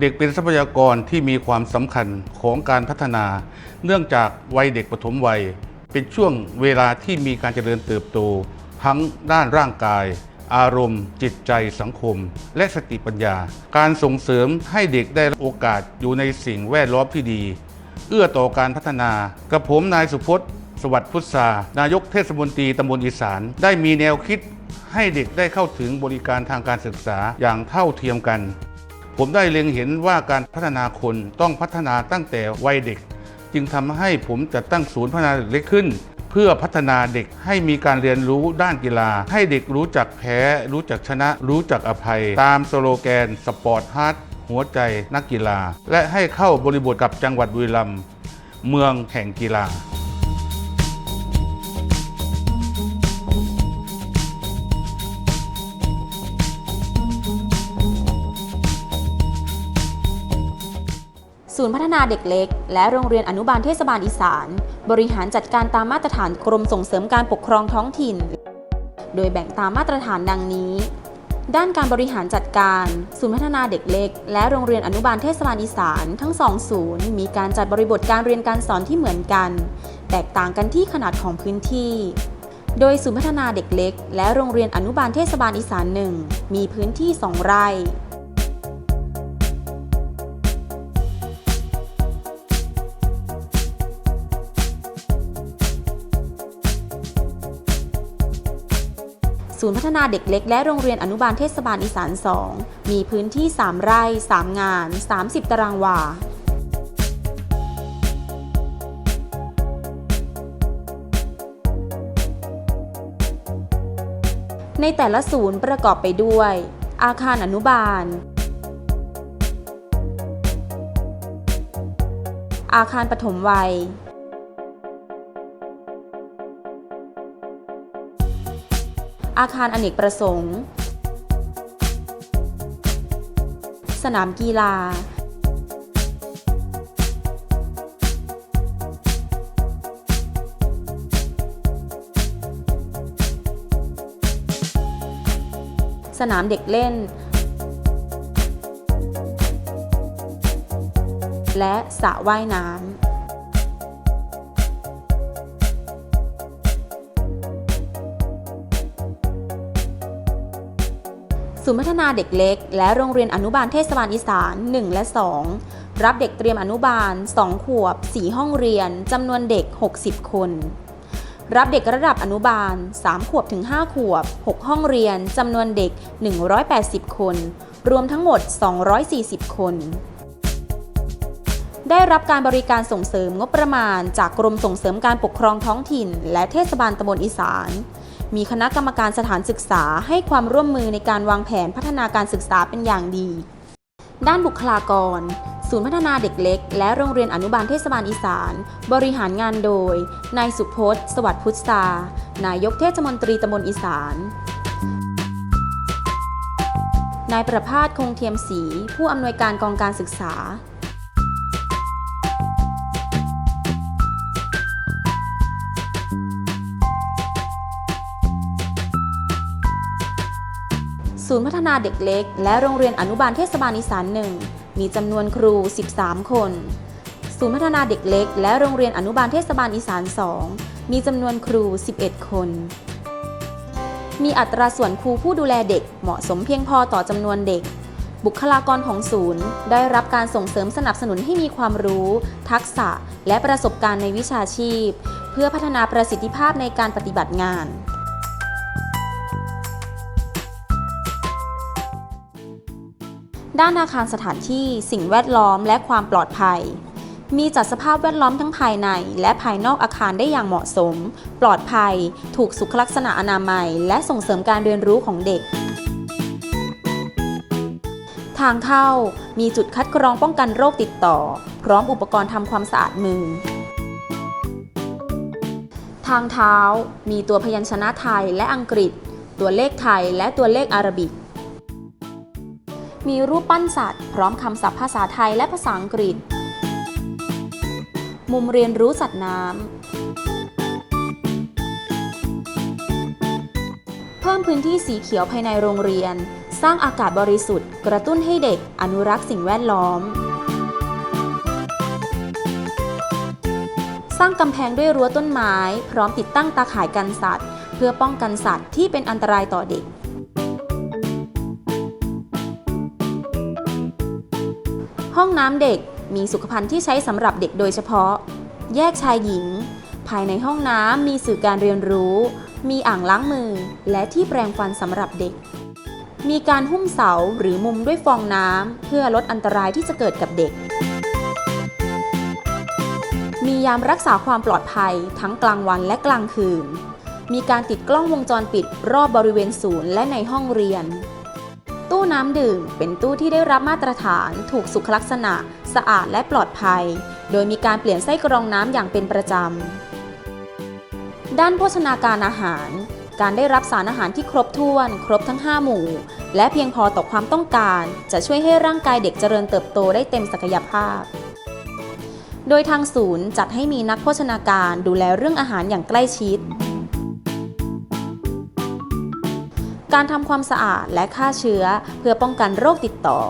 เด็กเป็นทรัพยากรที่มีความสำคัญของการพัฒนา เนื่องจากวัยเด็กปฐมวัย เป็นช่วงเวลาที่มีการเจริญเติบโต ทั้งด้านร่างกาย อารมณ์ จิตใจสังคม และสติปัญญา การส่งเสริมให้เด็กได้โอกาสอยู่ในสิ่งแวดล้อมที่ดี เอื้อต่อการพัฒนากับผมนายสุพจน์ สวัสดิ์พุทธานายกเทศมนตรีตำบลอีสาน ได้มีแนวคิดให้เด็กได้เข้าถึงบริการทางการศึกษาอย่างเท่าเทียมกัน ผมได้เล็งเห็นว่าการพัฒนาคนต้องพัฒนาตั้งแต่วัยเด็ก จึงทำให้ผมจัดตั้งศูนย์พัฒนาเด็กเล็กขึ้น เพื่อพัฒนาเด็กให้มีการเรียนรู้ด้านกีฬา ให้เด็กรู้จักแพ้ รู้จักชนะ รู้จักอภัย ตามสโลแกนสปอร์ตฮาร์ดหัวใจนักกีฬา และให้เข้าบริบทกับจังหวัดบุรีรัมย์เมืองแห่งกีฬา ศูนย์พัฒนาเด็กเล็ก และโรงเรียนอนุบาลเทศบาลอีสาน บริหารจัดการตามมาตรฐานกรมส่งเสริมการปกครองท้องถิ่น โดยแบ่งตามมาตรฐานดังนี้ ด้านการบริหารจัดการ ศูนย์พัฒนาเด็กเล็ก และโรงเรียนอนุบาลเทศบาลอีสานทั้งสองศูนย์มีการจัดบริบทการเรียนการสอนที่เหมือนกัน แตกต่างกันที่ขนาดของพื้นที่โดยศูนย์พัฒนาเด็กเล็ก และโรงเรียนอนุบาลเทศบาลอีสานหนึ่งมีพื้นที่ 2 ไร่ ศูนย์พัฒนาเด็กเล็กและโรงเรียนอนุบาลเทศบาลอีสาน 2 มีพื้นที่ 3 ไร่ 3 งาน 30 ตารางวาในแต่ละศูนย์ประกอบไปด้วย อาคารอนุบาล อาคารปฐมวัย อาคารอเนกประสงค์ สนามกีฬา สนามเด็กเล่น และสระว่ายน้ำ ศูนย์พัฒนาเด็กเล็ก และโรงเรียนอนุบาลเทศบาลอีสาน 1 และ 2 รับเด็กเตรียมอนุบาล 2 ขวบ 4 ห้องเรียนจำนวนเด็ก 60 คน รับเด็กระดับอนุบาล 3 ขวบถึง 5 ขวบ 6 ห้องเรียนจำนวนเด็ก 180 คน รวมทั้งหมด 240 คนได้รับการบริการส่งเสริมงบประมาณจากกรมส่งเสริมการปกครองท้องถิ่น และเทศบาลตำบลอีสาน มีคณะกรรมการสถานศึกษาให้ความร่วมมือในการวางแผนพัฒนาการศึกษาเป็นอย่างดี ด้านบุคลากร ศูนย์พัฒนาเด็กเล็ก และโรงเรียนอนุบาลเทศบาลอีสาน บริหารงานโดย นายสุพจน์ สวัสดิ์พุทธานายกเทศมนตรีตำบลอีสานนายประภาสคงเทียมศรีผู้อำนวยการกองการศึกษา ศูนย์พัฒนาเด็กเล็ก และโรงเรียนอนุบาลเทศบาลอีสานหนึ่งมีจำนวนครู 13 คน ศูนย์พัฒนาเด็กเล็ก และโรงเรียนอนุบาลเทศบาลอีสาน2มีจำนวนครู 11 คน มีอัตราส่วนครูผู้ดูแลเด็กเหมาะสมเพียงพอต่อจำนวนเด็ก บุคลากรของศูนย์ ได้รับการส่งเสริมสนับสนุนให้มีความรู้ ทักษะ และประสบการณ์ในวิชาชีพ เพื่อพัฒนาประสิทธิภาพในการปฏิบัติงาน ด้านอาคารสถานที่สิ่งแวดล้อมและความปลอดภัย มีจัดสภาพแวดล้อมทั้งภายในและภายนอกอาคารได้อย่างเหมาะสม ปลอดภัย ถูกสุขลักษณะอนามัย และส่งเสริมการเรียนรู้ของเด็ก ทางเข้ามีจุดคัดกรองป้องกันโรคติดต่อ พร้อมอุปกรณ์ทำความสะอาดมือทางเท้ามีตัวพยัญชนะไทยและอังกฤษ ตัวเลขไทยและตัวเลขอารบิก มีรูปปั้นสัตว์ พร้อมคำศัพท์ภาษาไทยและภาษาอังกฤษ มุมเรียนรู้สัตว์น้ำ เพิ่มพื้นที่สีเขียวภายในโรงเรียน สร้างอากาศบริสุทธิ์ กระตุ้นให้เด็กอนุรักษ์สิ่งแวดล้อม สร้างกำแพงด้วยรั้วต้นไม้ พร้อมติดตั้งตาข่ายกันสัตว์ เพื่อป้องกันสัตว์ที่เป็นอันตรายต่อเด็ก ห้องน้ำเด็กมีสุขภัณฑ์ที่ใช้สำหรับเด็กโดยเฉพาะ แยกชายหญิง ภายในห้องน้ำมีสื่อการเรียนรู้ มีอ่างล้างมือ และที่แปรงฟันสำหรับเด็ก มีการหุ้มเสาหรือมุมด้วยฟองน้ำเพื่อลดอันตรายที่จะเกิดกับเด็ก มียามรักษาความปลอดภัยทั้งกลางวันและกลางคืน มีการติดกล้องวงจรปิดรอบบริเวณศูนย์และในห้องเรียน ตู้น้ำดื่มเป็นตู้ที่ได้รับมาตรฐาน ถูกสุขลักษณะ สะอาดและปลอดภัย โดยมีการเปลี่ยนไส้กรองน้ำอย่างเป็นประจำ ด้านโภชนาการอาหาร การได้รับสารอาหารที่ครบถ้วน ครบทั้ง 5 หมู่ และเพียงพอต่อความต้องการ จะช่วยให้ร่างกายเด็กเจริญเติบโตได้เต็มศักยภาพ โดยทางศูนย์จัดให้มีนักโภชนาการดูแลเรื่องอาหารอย่างใกล้ชิด การทำความสะอาดและฆ่าเชื้อ เพื่อป้องกันโรคติดต่อ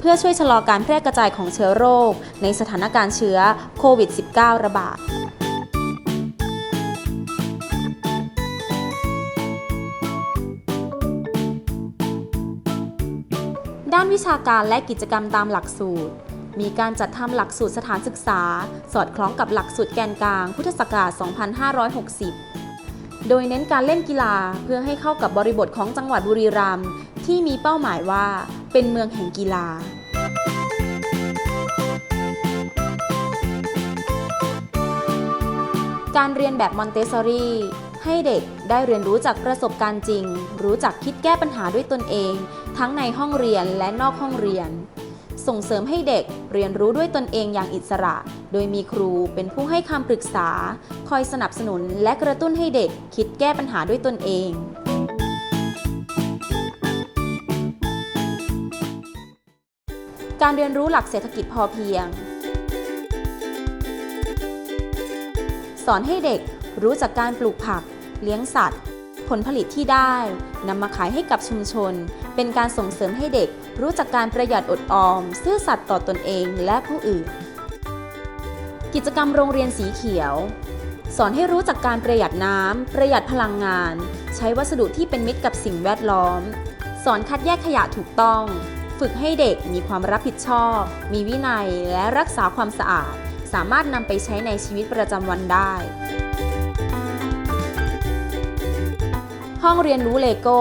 เพื่อช่วยชะลอการแพร่กระจายของเชื้อโรค ในสถานการณ์เชื้อโควิด -19 ระบาดด้านวิชาการและกิจกรรมตามหลักสูตร มีการจัดทำหลักสูตรสถานศึกษา สอดคล้องกับหลักสูตรแกนกลางพุทธศักราช 2560 โดยเน้นการเล่นกีฬาเพื่อให้เข้ากับบริบทของจังหวัดบุรีรัมย์ที่มีเป้าหมายว่าเป็นเมืองแห่งกีฬาการเรียนแบบมอนเตสซอรี่ให้เด็กได้เรียนรู้จากประสบการณ์จริง รู้จักคิดแก้ปัญหาด้วยตนเอง ทั้งในห้องเรียนและนอกห้องเรียน ส่งเสริมให้เด็กเรียนรู้ด้วยตนเองอย่างอิสระ โดยมีครูเป็นผู้ให้คำปรึกษา คอยสนับสนุนและกระตุ้นให้เด็กคิดแก้ปัญหาด้วยตนเองการเรียนรู้หลักเศรษฐกิจพอเพียง สอนให้เด็กรู้จักการปลูกผัก เลี้ยงสัตว์ ผลผลิตที่ได้นำมาขายให้กับชุมชน เป็นการส่งเสริมให้เด็ก รู้จักการประหยัดอดออม ซื่อสัตย์ต่อตนเองและผู้อื่น กิจกรรมโรงเรียนสีเขียว สอนให้รู้จักการประหยัดน้ำ ประหยัดพลังงาน ใช้วัสดุที่เป็นมิตรกับสิ่งแวดล้อม สอนคัดแยกขยะถูกต้อง ฝึกให้เด็กมีความรับผิดชอบ มีวินัยและรักษาความสะอาด สามารถนำไปใช้ในชีวิตประจำวันได้ห้องเรียนรู้เลโก้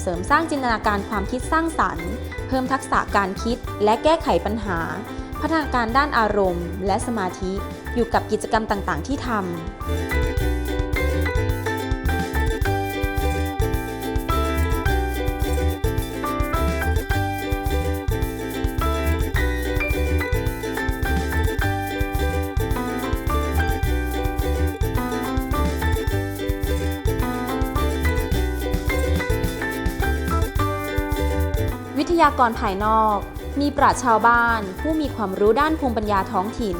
เสริมสร้างจินตนาการความคิดสร้างสรรค์ เพิ่มทักษะการคิดและแก้ไขปัญหา พัฒนาการด้านอารมณ์ และสมาธิอยู่กับกิจกรรมต่างๆ ที่ทำ ยากรภายนอก มีปราชชาวบ้าน ผู้มีความรู้ด้านภูมิปัญญาท้องถิ่น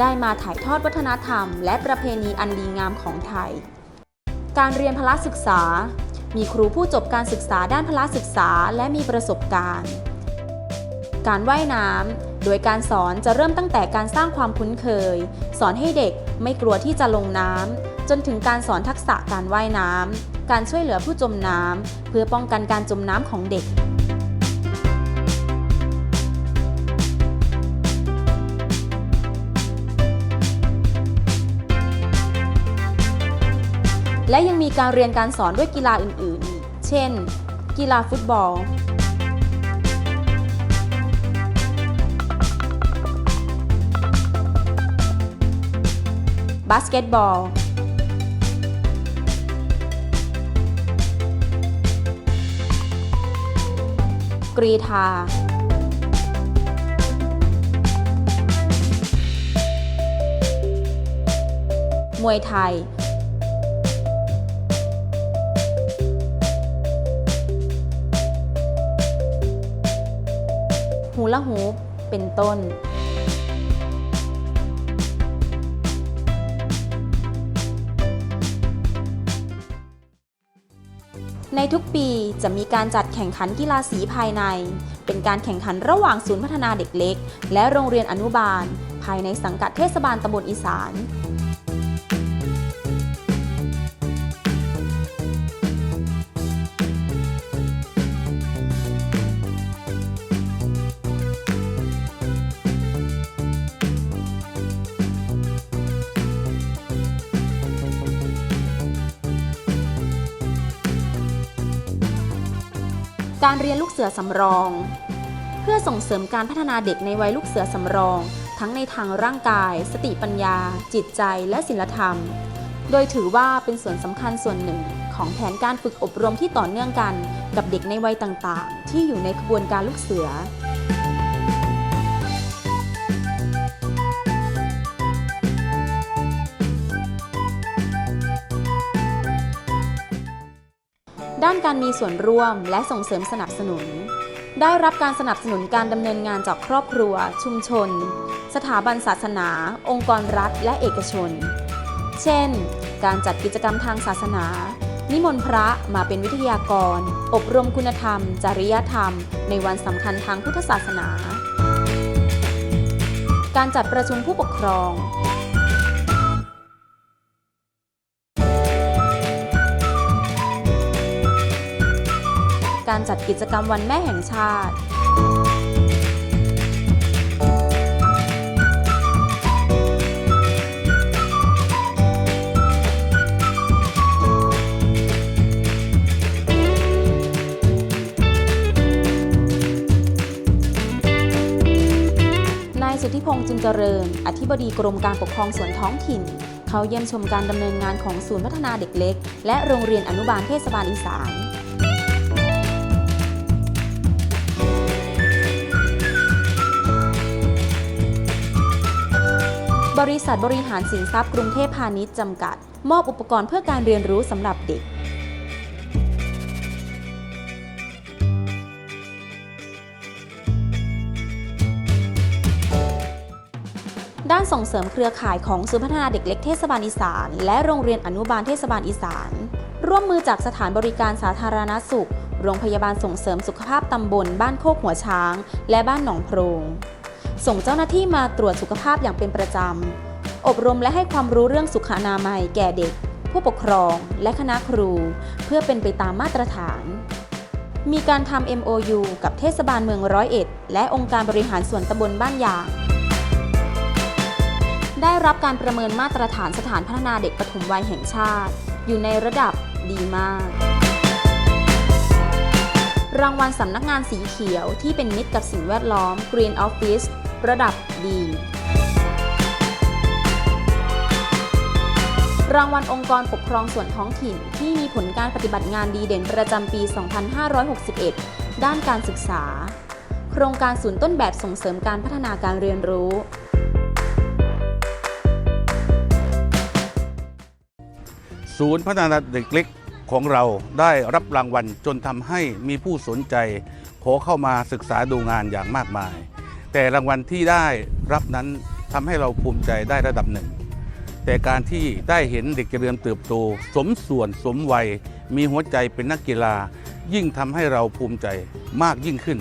ได้มาถ่ายทอดวัฒนธรรม และประเพณีอันดีงามของไทย การเรียนพละศึกษา มีครูผู้จบการศึกษาด้านพละศึกษาและมีประสบการณ์ การว่ายน้ำโดยการสอนจะเริ่มตั้งแต่การสร้างความคุ้นเคย สอนให้เด็กไม่กลัวที่จะลงน้ำจนถึงการสอนทักษะการว่ายน้ำการช่วยเหลือผู้จมน้ำเพื่อป้องกันการจมน้ำของเด็ก และยังมีการเรียนการสอนด้วยกีฬาอื่นๆอีก เช่น กีฬาฟุตบอล บาสเกตบอล กรีธามวยไทย ลาฮูปเป็นต้นในทุกปีจะมีการจัดแข่งขันกีฬาสีภายใน เป็นการแข่งขันระหว่างศูนย์พัฒนาเด็กเล็ก และโรงเรียนอนุบาล ภายในสังกัดเทศบาลตำบลอีสาน การเรียนลูกเสือสำรอง เพื่อส่งเสริมการพัฒนาเด็กในวัยลูกเสือสำรอง ทั้งในทางร่างกาย สติปัญญา จิตใจและศิลธรรม โดยถือว่าเป็นส่วนสำคัญส่วนหนึ่งของแผนการฝึกอบรมที่ต่อเนื่องกัน กับเด็กในวัยต่างๆ ที่อยู่ในขบวนการลูกเสือ ด้านการมีส่วนร่วมและส่งเสริมสนับสนุน ได้รับการสนับสนุนการดำเนินงานจากครอบครัว ชุมชน สถาบันศาสนา องค์กรรัฐ และเอกชน เช่น การจัดกิจกรรมทางศาสนา นิมนต์พระมาเป็นวิทยากร อบรมคุณธรรม จริยธรรม ในวันสำคัญทางพุทธศาสนา การจัดประชุมผู้ปกครอง การจัดกิจกรรมวันแม่แห่งชาติายสุทธิพงษ์จุนเจริญ อธิบดีกรมการปกครองส่วนท้องถิ่น เขาเยี่ยมชมการดำเนินงานของศูนย์พัฒนาเด็กเล็ก และโรงเรียนอนุบาลเทศบาลอีสาน บริษัทบริหารสินทรัพย์กรุงเทพพาณิชย์จำกัด มอบอุปกรณ์เพื่อการเรียนรู้สำหรับเด็กด้านส่งเสริมเครือข่ายของศูนย์พัฒนาเด็กเล็กเทศบาลอีสาน และโรงเรียนอนุบาลเทศบาลอีสาน ร่วมมือจากสถานบริการสาธารณสุข โรงพยาบาลส่งเสริมสุขภาพตำบล บ้านโคกหัวช้าง และบ้านหนองโพรง ส่งเจ้าหน้าที่มาตรวจสุขภาพอย่างเป็นประจำ อบรมและให้ความรู้เรื่องสุขอนามัยแก่เด็ก ผู้ปกครองและคณะครู เพื่อเป็นไปตามมาตรฐาน มีการทำ MOU กับเทศบาลเมืองร้อยเอ็ด และองค์การบริหารส่วนตำบลบ้านยาง ได้รับการประเมินมาตรฐานสถานพัฒนาเด็กปฐมวัยแห่งชาติ อยู่ในระดับดีมากรางวัลสำนักงานสีเขียวที่เป็นมิตรกับสิ่งแวดล้อม Green Office ระดับดี รางวัลองค์กรปกครองส่วนท้องถิ่น ที่มีผลการปฏิบัติงานดีเด่นประจำปี 2561 ด้านการศึกษา โครงการศูนย์ต้นแบบส่งเสริมการพัฒนาการเรียนรู้ศูนย์พัฒนาเด็กเล็กของเราได้รับรางวัลจนทำให้มีผู้สนใจ ขอเข้ามาศึกษาดูงานอย่างมากมาย แต่รางวัลที่ได้รับนั้นทำให้เราภูมิใจได้ระดับหนึ่ง แต่การที่ได้เห็นเด็กเจริญเติบโต สมส่วนสมวัย มีหัวใจเป็นนักกีฬา ยิ่งทำให้เราภูมิใจมากยิ่งขึ้น